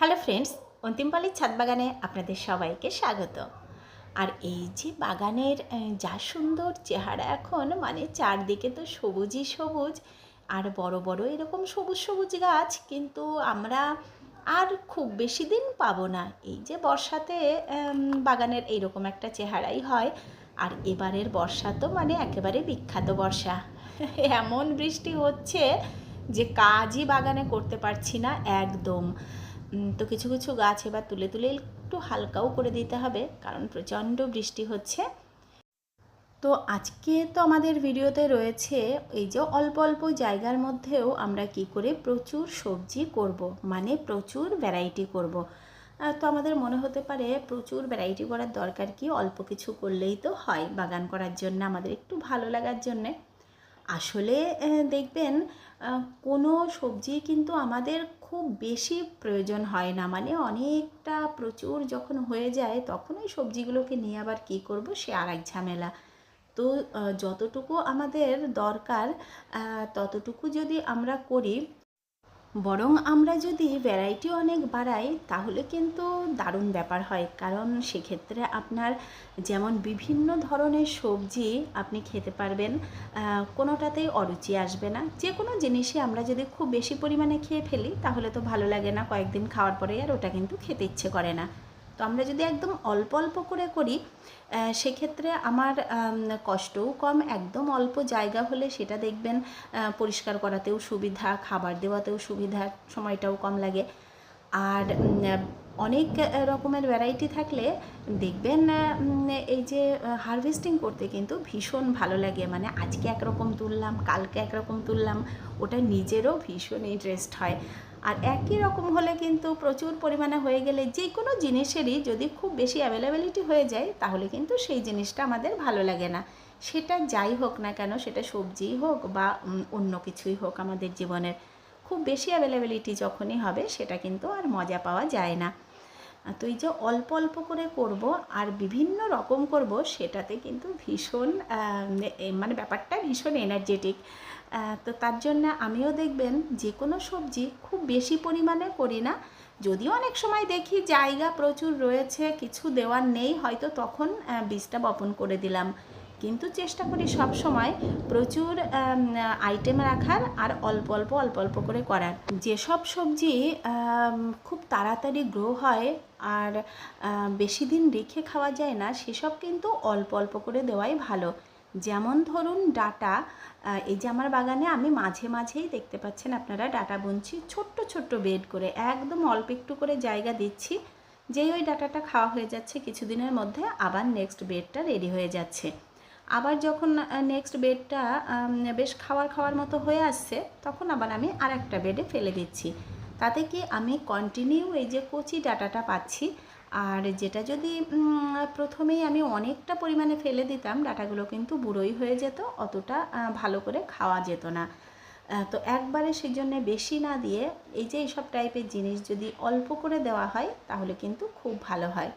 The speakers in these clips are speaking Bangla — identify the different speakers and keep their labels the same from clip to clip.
Speaker 1: হ্যালো ফ্রেন্ডস অন্তিমপালির ছাদ বাগানে আপনাদের সবাইকে স্বাগত। আর এই যে বাগানের যা সুন্দর চেহারা এখন মানে চারদিকে তো সবুজই সবুজ, আর বড় বড় এরকম সবুজ সবুজ গাছ, কিন্তু আমরা আর খুব বেশি দিন পাবো না। এই যে বর্ষাতে বাগানের এইরকম একটা চেহারাই হয়, আর এবারের বর্ষা তো মানে একেবারে বিখ্যাত বর্ষা। এমন বৃষ্টি হচ্ছে যে কাজই বাগানে করতে পারছি না একদম। তো কিছু কিছু গাছ এবার তুলে তুলে একটু হালকাও করে দিতে হবে, কারণ প্রচণ্ড বৃষ্টি হচ্ছে। তো আজকে তো আমাদের ভিডিওতে রয়েছে এই যে অল্প অল্প জায়গার মধ্যেও আমরা কি করে প্রচুর সবজি করব মানে প্রচুর ভ্যারাইটি করব। তো আমাদের মনে হতে পারে প্রচুর ভ্যারাইটি করার দরকার কি, অল্প কিছু করলেই তো হয় বাগান করার জন্য, আমাদের একটু ভালো লাগার জন্যে। আসলে দেখবেন কোনো সবজি কিন্তু আমাদের খুব বেশি প্রয়োজন হয় না। মানে অনেকটা প্রচুর যখন হয়ে যায়, তখন ওই সবজিগুলোকে নিয়ে আবার কী করব? সে আর এক ঝামেলা। তো যতটুকু আমাদের দরকার ততটুকু যদি আমরা করি বরং আমরা যদি ভ্যারাইটি অনেক বাড়াই, তাহলে কিন্তু দারুণ ব্যাপার হয়। কারণ সেক্ষেত্রে আপনার যেমন বিভিন্ন ধরনের সবজি আপনি খেতে পারবেন কোনোটাতেই অরুচি আসবে না। যে কোনো জিনিসই আমরা যদি খুব বেশি পরিমাণে খেয়ে ফেলি, তাহলে তো ভালো লাগে না। কয়েকদিন খাওয়ার পরে আর ওটা কিন্তু খেতে ইচ্ছে করে না। তো আমরা যদি একদম অল্প অল্প করে করি সেক্ষেত্রে আমার কষ্টও কম, একদম অল্প জায়গা হলে সেটা দেখবেন পরিষ্কার করাতেও সুবিধা, খাবার দেওয়াতেও সুবিধা, সময়টাও কম লাগে। আর অনেক রকমের ভ্যারাইটি থাকলে দেখবেন এই যে হারভেস্টিং করতে কিন্তু ভীষণ ভালো লাগে। মানে আজকে একরকম তুললাম, কালকে একরকম তুললাম, ওটা নিজেরও ভীষণ ইন্টারেস্ট হয়। আর একই রকম হলে কিন্তু প্রচুর পরিমাণে হয়ে গেলে যে কোনো জিনিসেরই যদি খুব বেশি অ্যাভেলেবিলিটি হয়ে যায়, তাহলে কিন্তু সেই জিনিসটা আমাদের ভালো লাগে না। সেটা যাই হোক না কেন, সেটা সবজিই হোক বা অন্য কিছুই হোক আমাদের জীবনের, খুব বেশি অ্যাভেলেবিলিটি যখনই হবে, সেটা কিন্তু আর মজা পাওয়া যায় না। তো এই যে অল্প অল্প করে করব আর বিভিন্ন রকম করব, সেটাতে কিন্তু ভীষণ মানে ব্যাপারটা ভীষণ এনার্জেটিক তো তার জন্য আমিও দেখবেন যে কোনো সবজি খুব বেশি পরিমাণে করি না। যদিও অনেক সময় দেখি জায়গা প্রচুর রয়েছে, কিছু দেওয়ার নেই, হয়তো তখন বীজটা বপন করে দিলাম। কিন্তু চেষ্টা করি সব সময় প্রচুর আইটেম রাখার আর অল্প অল্প অল্প অল্প করে করার। যেসব সবজি খুব তাড়াতাড়ি গ্রো হয় আর বেশি দিন রেখে খাওয়া যায় না, সেসব কিন্তু অল্প অল্প করে দেওয়াই ভালো। যেমন ধরুন ডাটা এই যে আমার বাগানে আমি মাঝে মাঝেই দেখতে পাচ্ছেন আপনারা ডাটা বুনছি, ছোট্ট ছোট্ট বেড করে, একদম অল্প একটু করে জায়গা দিচ্ছি, যেই ওই ডাটাটা খাওয়া হয়ে যাচ্ছে, কিছুদিনের মধ্যে আবার নেক্সট বেডটা রেডি হয়ে যাচ্ছে। আবার যখন নেক্সট বেডটা বেশ খাওয়ার খাওয়ার মতো হয়ে আসছে, তখন আবার আমি আর একটা বেডে ফেলে দিচ্ছি। তাতে কি আমি কন্টিনিউ এই যে কচি ডাটাটা পাচ্ছি আর যেটা যদি প্রথমেই আমি অনেকটা পরিমাণে ফেলে দিতাম, ডাটাগুলো কিন্তু বুড়োই হয়ে যেত, অতটা ভালো করে খাওয়া যেত না। তো একবারে সেই জন্যে বেশি না দিয়ে এই যে এইসব টাইপের জিনিস যদি অল্প করে দেওয়া হয়, তাহলে কিন্তু খুব ভালো হয়।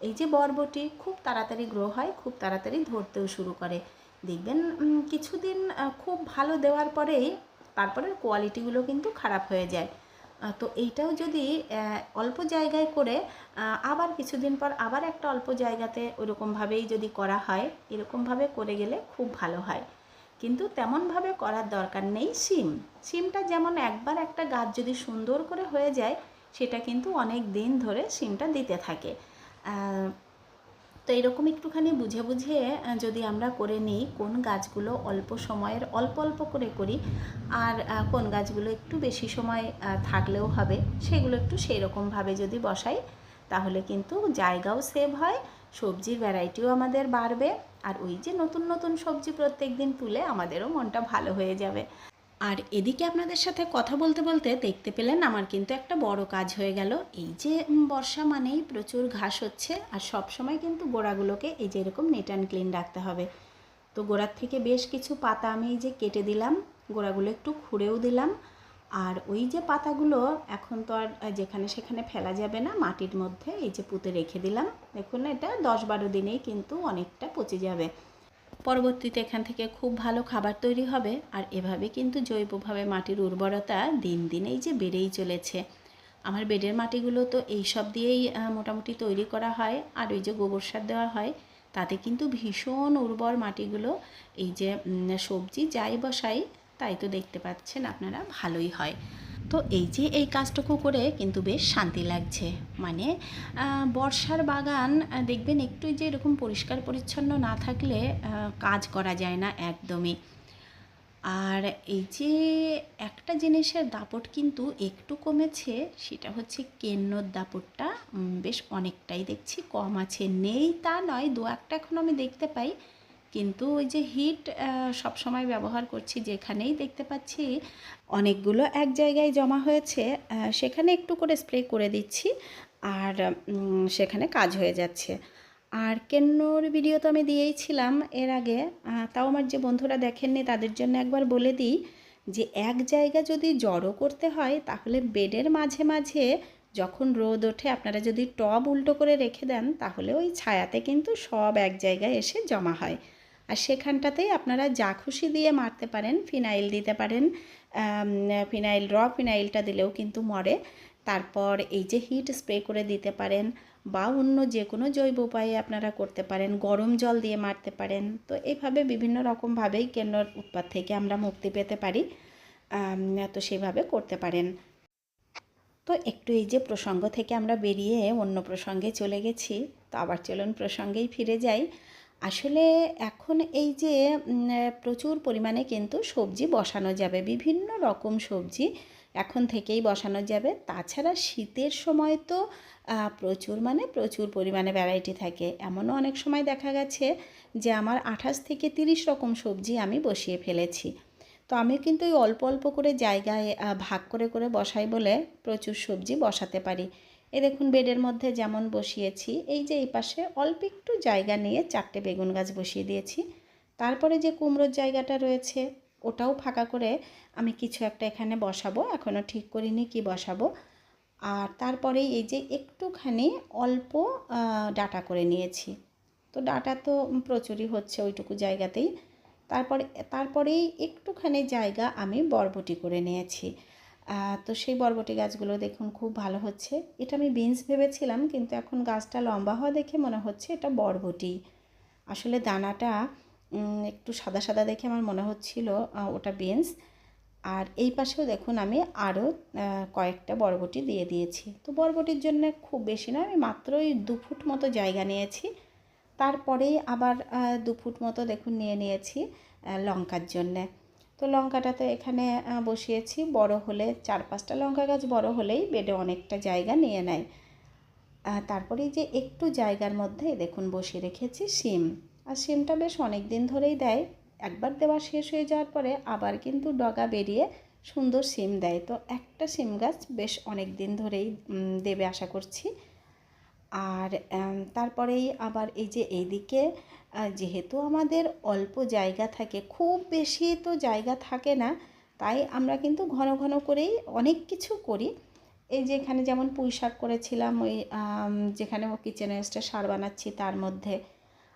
Speaker 1: এই যে বরবটি খুব তাড়াতাড়ি গ্রো হয়, খুব তাড়াতাড়ি ধরতেও শুরু করে। দেখবেন কিছুদিন খুব ভালো দেওয়ার পরেই তারপরের কোয়ালিটিগুলো কিন্তু খারাপ হয়ে যায়। তো এইটাও যদি অল্প জায়গায় করে আবার কিছুদিন পর আবার একটা অল্প জায়গাতে ওরকমভাবেই যদি করা হয়, এরকমভাবে করে গেলে খুব ভালো হয়। কিন্তু তেমনভাবে করার দরকার নেই সিম সিমটা যেমন একবার একটা গাছ যদি সুন্দর করে হয়ে যায়, সেটা কিন্তু অনেক দিন ধরে সিমটা দিতে থাকে। তো এরকম একটুখানি বুঝে বুঝে যদি আমরা করে নিই, কোন গাছগুলো অল্প সময়ের, অল্প অল্প করে করি, আর কোন গাছগুলো একটু বেশি সময় থাকলেও হবে, সেগুলো একটু সেই রকমভাবে যদি বসাই, তাহলে কিন্তু জায়গাও সেভ হয়, সবজির ভ্যারাইটিও আমাদের বাড়বে, আর ওই যে নতুন নতুন সবজি প্রত্যেক দিন তুলে আমাদেরও মনটা ভালো হয়ে যাবে। আর এদিকে আপনাদের সাথে কথা বলতে বলতে দেখতে পেলেন আমার কিন্তু একটা বড় কাজ হয়ে গেল। এই যে বর্ষা মানেই প্রচুর ঘাস হচ্ছে আর সব সময় কিন্তু গোড়াগুলোকে এই যে এরকম নেট অ্যান্ড ক্লিন রাখতে হবে। তো গোড়ার থেকে বেশ কিছু পাতা আমি এই যে কেটে দিলাম, গোড়াগুলো একটু খুঁড়েও দিলাম। আর ওই যে পাতাগুলো এখন তো আর যেখানে সেখানে ফেলা যাবে না মাটির মধ্যে, এই যে পুঁতে রেখে দিলাম। দেখুন, এটা দশ বারো দিনেই কিন্তু অনেকটা পচে যাবে। পরবর্তীতে এখান থেকে খুব ভালো খাবার তৈরি হবে। আর এভাবে কিন্তু জৈবভাবে মাটির উর্বরতা দিন দিন এই যে বেড়েই চলেছে। আমার বেডের মাটিগুলো তো এই সব দিয়েই মোটামুটি তৈরি করা হয়। আর ওই যে গোবর সার দেওয়া হয়, তাতে কিন্তু ভীষণ উর্বর মাটিগুলো, এই যে সবজি যাই বসাই, তাই তো দেখতে পাচ্ছেন আপনারা, ভালোই হয়। তো এই যে এই কাজটুকু করে কিন্তু বেশ শান্তি লাগছে। মানে বর্ষার বাগান দেখবেন একটু যে এরকম পরিষ্কার পরিচ্ছন্ন না থাকলে কাজ করা যায় না একদমই। আর এই যে একটা জিনিসের দাপট কিন্তু একটু কমেছে, সেটা হচ্ছে কেন্নর দাপটটা বেশ অনেকটাই দেখছি, কম আছে। নেই তা নয় দু একটা এখন আমি দেখতে পাই। কিন্তু ওই যে হিট সব সময় ব্যবহার করছি যেখানেই দেখতে পাচ্ছি অনেকগুলো এক জায়গায় জমা হয়েছে সেখানে একটু করে স্প্রে করে দিচ্ছি আর সেখানে কাজ হয়ে যাচ্ছে। আর কেন্নর ভিডিও তো আমি দিয়েইছিলাম এর আগে তাও আমার যে বন্ধুরা দেখেননি তাদের জন্য একবার বলে দিই যে এক জায়গা যদি জড়ো করতে হয় তাহলে বেডের মাঝে মাঝে যখন রোদ ওঠে আপনারা যদি টব উল্টো করে রেখে দেন তাহলে ওই ছায়াতে কিন্তু সব এক জায়গায় এসে জমা হয়। আর সেখানটাতেই আপনারা যা খুশি দিয়ে মারতে পারেন, ফিনাইল দিতে পারেন ফিনাইল, র ফিনাইলটা দিলেও কিন্তু মরে। তারপর এই যে হিট স্প্রে করে দিতে পারেন বা অন্য যে কোনো জৈব উপায়ে আপনারা করতে পারেন, গরম জল দিয়ে মারতে পারেন। তো এইভাবে বিভিন্ন রকমভাবেই কেন্নর উৎপাত থেকে আমরা মুক্তি পেতে পারি তো সেভাবে করতে পারেন। তো একটু এই যে প্রসঙ্গ থেকে আমরা বেরিয়ে অন্য প্রসঙ্গে চলে গেছি। তো আবার চলুন প্রসঙ্গেই ফিরে যাই। আসলে এখন এই যে প্রচুর পরিমাণে কিন্তু সবজি বসানো যাবে, বিভিন্ন রকম সবজি এখন থেকেই বসানো যাবে। তাছাড়া শীতের সময় তো প্রচুর মানে প্রচুর পরিমাণে ভ্যারাইটি থাকে। এমনও অনেক সময় দেখা গেছে যে, আমার আঠাশ থেকে তিরিশ রকম সবজি আমি বসিয়ে ফেলেছি। তো আমি কিন্তু ওই অল্প অল্প করে জায়গায় ভাগ করে করে বসাই বলে প্রচুর সবজি বসাতে পারি। এই দেখুন বেডের মধ্যে যেমন বসিয়েছি, এই যে এই পাশে অল্প একটু জায়গা নিয়ে চারটে বেগুন গাছ বসিয়ে দিয়েছি। তারপরে যে কুমড়োর জায়গাটা রয়েছে, ওটাও ফাঁকা করে আমি কিছু একটা এখানে বসাবো এখনও ঠিক করিনি কি বসাবো। আর তারপরে এই যে একটুখানি অল্প ডাটা করে নিয়েছি। তো ডাটা তো প্রচুরই হচ্ছে ওইটুকু জায়গাতেই। তারপরে, তারপরেই একটুখানি জায়গা আমি বরবটি করে নিয়েছি। তো সেই বরবটি গাছগুলো দেখুন খুব ভালো হচ্ছে। এটা আমি বিনস ভেবেছিলাম, কিন্তু এখন গাছটা লম্বা হওয়া দেখে মনে হচ্ছে এটা বরবটি। আসলে দানাটা একটু সাদা সাদা দেখে আমার মনে হচ্ছিল ওটা বিনস আর এই পাশেও দেখুন আমি আরও কয়েকটা বরবটি দিয়ে দিয়েছি। তো বরবটির জন্য খুব বেশি না, আমি মাত্র ওই দু ফুট মতো জায়গা নিয়েছি। তারপরেই আবার দু ফুট মতো দেখুন নিয়ে নিয়েছি লঙ্কার জন্যে। তো লঙ্কাটা তো এখানে বসিয়েছি। বড় হলে চার পাঁচটা লঙ্কা গাছ বড় হলেই বেডে অনেকটা জায়গা নিয়ে নেয়। তারপরে যে একটু জায়গার মধ্যে দেখুন বসিয়ে রেখেছি সিম আর সিমটা বেশ অনেক দিন ধরেই দেয়। একবার দেওয়া শেষ হয়ে যাওয়ার পরে আবার কিন্তু ডগা বেরিয়ে সুন্দর সিম দেয়। তো একটা সিম গাছ বেশ অনেক দিন ধরেই দেবে আশা করছি। আর তারপরেই আবার এই যে এইদিকে যেহেতু আমাদের অল্প জায়গা থাকে, খুব বেশি তো জায়গা থাকে না, তাই আমরা কিন্তু ঘন ঘন করেই অনেক কিছু করি। এই যে এখানে যেমন পুঁই শাক করেছিলাম, ওই যেখানে ও কিচেন ওয়েস্টে সার বানাচ্ছি, তার মধ্যে।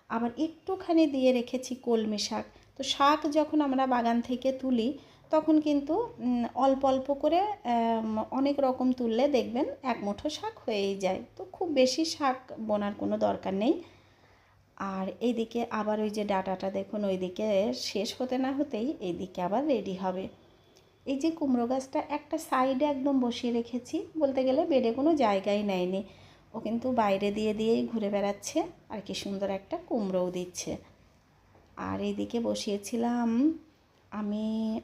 Speaker 1: আবার একটুখানি দিয়ে রেখেছি কলমি শাক। তো শাক যখন আমরা বাগান থেকে তুলি, তখন কিন্তু অল্প অল্প করে অনেক রকম তুললে দেখবেন এক মুঠো শাক হয়েই যায়। তো খুব বেশি শাক বোনার কোনো দরকার নেই। আর এইদিকে আবার ওই যে ডাটাটা দেখুন, ওইদিকে শেষ হতে না হতেই এইদিকে আবার রেডি হবে। এই যে কুমড়ো গাছটা একটা সাইডে একদম বসিয়ে রেখেছি, বলতে গেলে বেডে কোনো জায়গাই নেয়নি। ও কিন্তু বাইরে দিয়ে দিয়েই ঘুরে বেড়াচ্ছে, আর কি সুন্দর একটা কুমড়োও দিচ্ছে। আর এইদিকে বসিয়েছিলাম আমি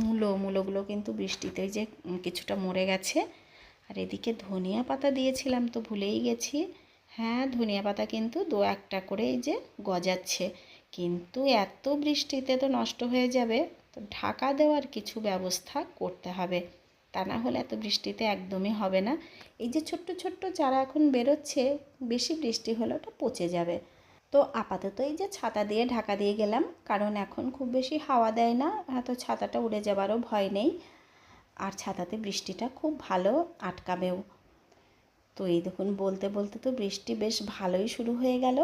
Speaker 1: মূলো, মূলোগুলো কিন্তু বৃষ্টিতে যে কিছুটা মরে গেছে। আর এদিকে ধনিয়া পাতা দিয়েছিলাম তো ভুলেই গেছি। হ্যাঁ ধনিয়া পাতা কিন্তু দু একটা করে এই যে গজাচ্ছে। কিন্তু এত বৃষ্টিতে তো নষ্ট হয়ে যাবে, তো ঢাকা দেওয়ার কিছু ব্যবস্থা করতে হবে। তা না হলে এত বৃষ্টিতে একদমই হবে না। এই যে ছোট্ট ছোট্ট চারা এখন বেরোচ্ছে, বেশি বৃষ্টি হলে ওটা পচে যাবে। তো আপাতত এই যে ছাতা দিয়ে ঢাকা দিয়ে গেলাম, কারণ এখন খুব বেশি হাওয়া দেয় না তো ছাতাটা উড়ে যাবারও ভয় নেই। আর ছাতাতে বৃষ্টিটা খুব ভালো আটকাবেও। তো এই দেখুন, বলতে বলতে তো বৃষ্টি বেশ ভালোই শুরু হয়ে গেল।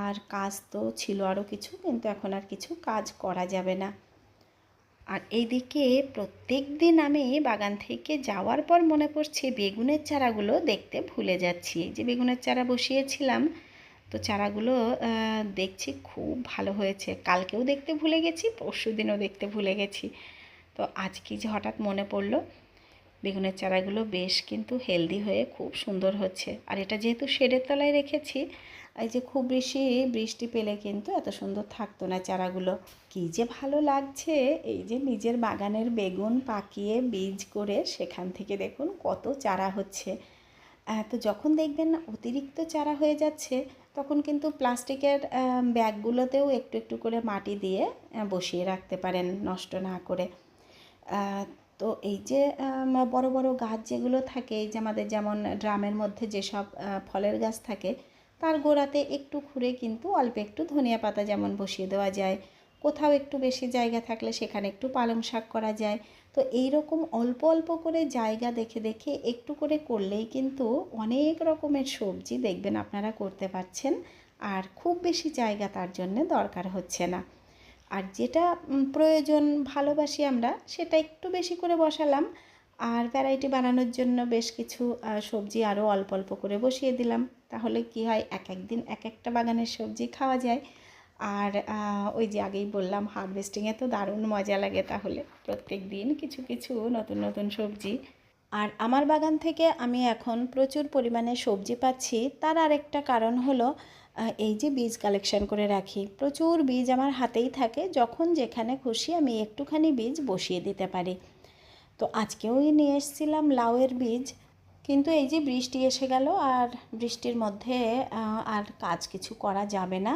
Speaker 1: আর কাজ তো ছিল আরও কিছু, কিন্তু এখন আর কিছু কাজ করা যাবে না। আর এইদিকে প্রত্যেক দিন আমি বাগান থেকে যাওয়ার পর মনে পড়ছে, বেগুনের চারাগুলো দেখতে ভুলে যাচ্ছি। যে বেগুনের চারা বসিয়েছিলাম, তো চারাগুলো দেখছি খুব ভালো হয়েছে। কালকেও দেখতে ভুলে গেছি পরশু দিনও দেখতে ভুলে গেছি। তো আজকে যে হঠাৎ মনে পড়ল বেগুনের চারাগুলো বেশ কিন্তু হেলদি হয়ে খুব সুন্দর হচ্ছে। আর এটা যেহেতু শেডের তলায় রেখেছি, এই যে খুব বেশি বৃষ্টি পেলে কিন্তু এত সুন্দর থাকতো না চারাগুলো। কী যে ভালো লাগছে, এই যে নিজের বাগানের বেগুন পাকিয়ে বীজ করে সেখান থেকে দেখুন কত চারা হচ্ছে। তো যখন দেখবেন অতিরিক্ত চারা হয়ে যাচ্ছে, তখন কিন্তু প্লাস্টিকের ব্যাগগুলোতেও একটু একটু করে মাটি দিয়ে বসিয়ে রাখতে পারেন নষ্ট না করে। তো এই যে বড় বড় গাছ যেগুলো থাকে, এই যে আমাদের যেমন ড্রামের মধ্যে যেসব ফলের গাছ থাকে, তার গোড়াতে একটু খুঁড়ে কিন্তু অল্প একটু ধনিয়া পাতা যেমন বসিয়ে দেওয়া যায়। কোথাও একটু বেশি জায়গা থাকলে সেখানে একটু পালং শাক করা যায়। তো এই রকম অল্প অল্প করে জায়গা দেখে দেখে একটু করে করলেই কিন্তু অনেক রকমের সবজি দেখবেন আপনারা করতে পারছেন। আর খুব বেশি জায়গা তার জন্য দরকার হচ্ছে না। আর যেটা প্রয়োজন ভালোবাসি আমরা, সেটা একটু বেশি করে বসালাম। আর ভ্যারাইটি বানানোর জন্য বেশ কিছু সবজি আরও অল্প অল্প করে বসিয়ে দিলাম। তাহলে কি হয়, এক এক দিন এক একটা বাগানের সবজি খাওয়া যায়। আর ওই যে আগেই বললাম হারভেস্টিংয়ে তো দারুণ মজা লাগে তাহলে। প্রত্যেক দিন কিছু কিছু নতুন নতুন সবজি। আর আমার বাগান থেকে আমি এখন প্রচুর পরিমাণে সবজি পাচ্ছি। তার আরেকটা কারণ হলো এই যে বীজ কালেকশন করে রাখি, প্রচুর বীজ আমার হাতেই থাকে, যখন যেখানে খুশি আমি একটুখানি বীজ বসিয়ে দিতে পারি। তো আজকেও নিয়ে এসেছিলাম লাউয়ের বীজ, কিন্তু এই যে বৃষ্টি এসে গেল, আর বৃষ্টির মধ্যে আর কাজ কিছু করা যাবে না।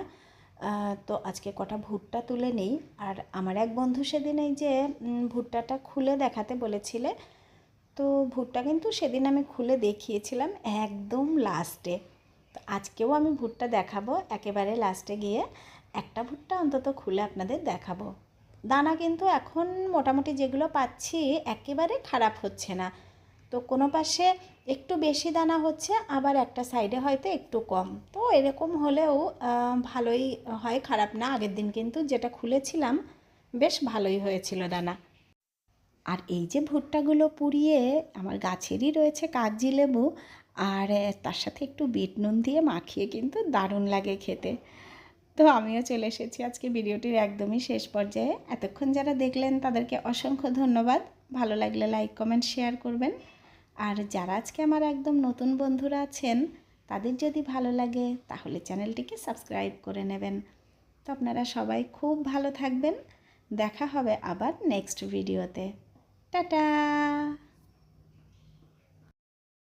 Speaker 1: তো আজকে কটা ভুট্টা তুলে নেই, আর আমার এক বন্ধু সেদিন এই যে ভুট্টাটা খুলে দেখাতে বলেছিলে, তো ভুট্টা কিন্তু সেদিন আমি খুলে দেখিয়েছিলাম একদম লাস্টে তো আজকেও আমি ভুট্টা দেখাবো। একেবারে লাস্টে গিয়ে একটা ভুট্টা অন্তত খুলে আপনাদের দেখাবো। দানা কিন্তু এখন মোটামুটি যেগুলো পাচ্ছি একেবারে খারাপ হচ্ছে না। তো কোনো পাশে একটু বেশি দানা হচ্ছে, আবার একটা সাইডে হয়তো একটু কম। তো এরকম হলেও ভালোই হয়, খারাপ না। আগের দিন কিন্তু যেটা খুলেছিলাম, বেশ ভালোই হয়েছিল দানা। আর এই যে ভুট্টাগুলো পুড়িয়ে আমার গাছেরই রয়েছে কাগজি লেবু আর তার সাথে একটু বিট নুন দিয়ে মাখিয়ে কিন্তু দারুণ লাগে খেতে। তো আমিও চলে এসেছি আজকে ভিডিওটির একদমই শেষ পর্যায়ে। এতক্ষণ যারা দেখলেন তাদেরকে অসংখ্য ধন্যবাদ। ভালো লাগলে লাইক, কমেন্ট, শেয়ার করবেন। আর যারা আজকে আমার একদম নতুন বন্ধুরা আছেন, তাদের যদি ভালো লাগে তাহলে চ্যানেলটিকে সাবস্ক্রাইব করে নেবেন। তো আপনারা সবাই খুব ভালো থাকবেন। দেখা হবে আবার নেক্সট ভিডিওতে। টাটা!